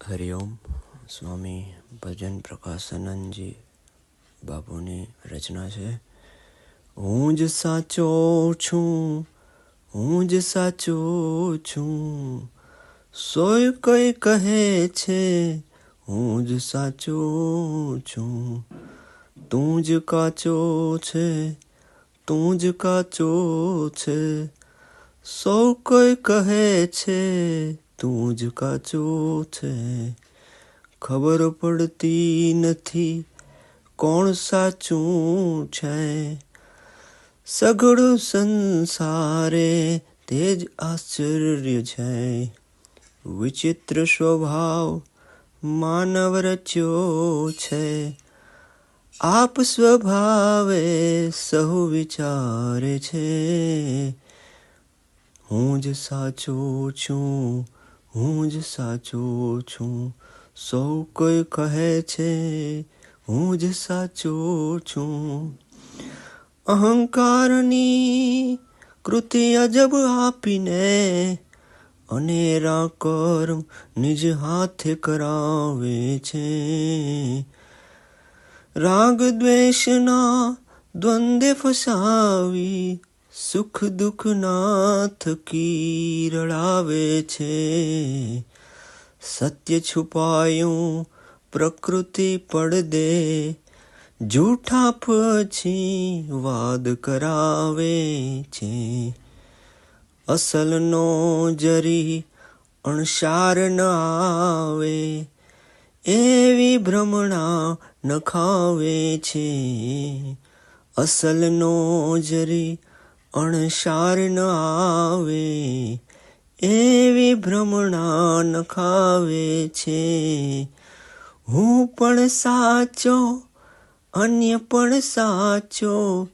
હરિઓમ સ્વામી ભજન પ્રકાશાનંદજી બાપુની રચના છે હું જ સાચો છું હું જ સાચો છું સોય કઈ કહે છે હું જ સાચો છું તું જ કાચો છે તું જ કાચો છે સૌ કોઈ કહે છે તું જ કાચો છે ખબર પડતી નથી કોણ સાચું છે. સઘળું સંસારે તે જ આશ્ચર્ય છે. વિચિત્ર સ્વભાવ માનવ રચ્યો છે. આપ સ્વભાવે સહુ વિચારે છે. હું જ સાચો છું. હું જ સાચો છું સૌ કોઈ કહે છે હું જ સાચો છું અહંકારની કૃતિ અજબ આપીને અનેરા કર્મ નિજ હાથે કરાવે છે. રાગ દ્વેષના દ્વંદ્વે ફસાવી સુખ દુઃખના થકી રડાવે છે. સત્ય છુપાયું, પ્રકૃતિ પડદે, જૂઠા પછી વાદ કરાવે છે. અસલનો જરી અણસાર ન આવે, એવી ભ્રમણા નખાવે છે. અસલનો જરી અણસાર ન આવે, એવી ભ્રમણા ખાવે છે. હું પણ સાચો, અન્ય પણ સાચો,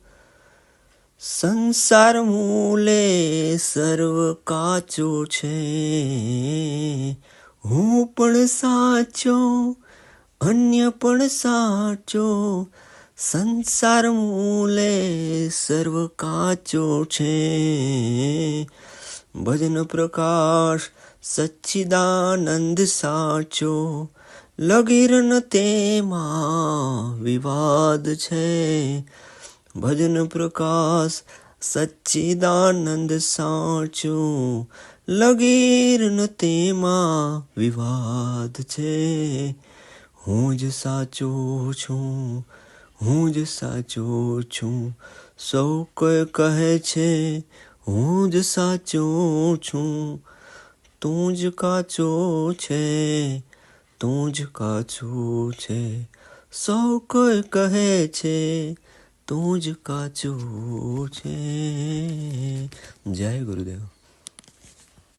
સંસાર મૂલે સર્વ કાચો છે. હું પણ સાચો, અન્ય પણ સાચો સંસાર મૂલે સર્વ કાચો છે. ભજન પ્રકાશ સચ્ચિદાનંદ સાચો લગીરન તેમાં વિવાદ છે. ભજન પ્રકાશ સચ્ચિદાનંદ સાચો લગીરન તેમાં વિવાદ છે. હું જ સાચો છું હું જ સાચો છું. સૌ કોઈ કહે છે, હું જ સાચો છું. તું જ કાચો છે, તું જ કાચો છે. સૌ કોઈ કહે છે, તું જ કાચો છે. જય ગુરુદેવ.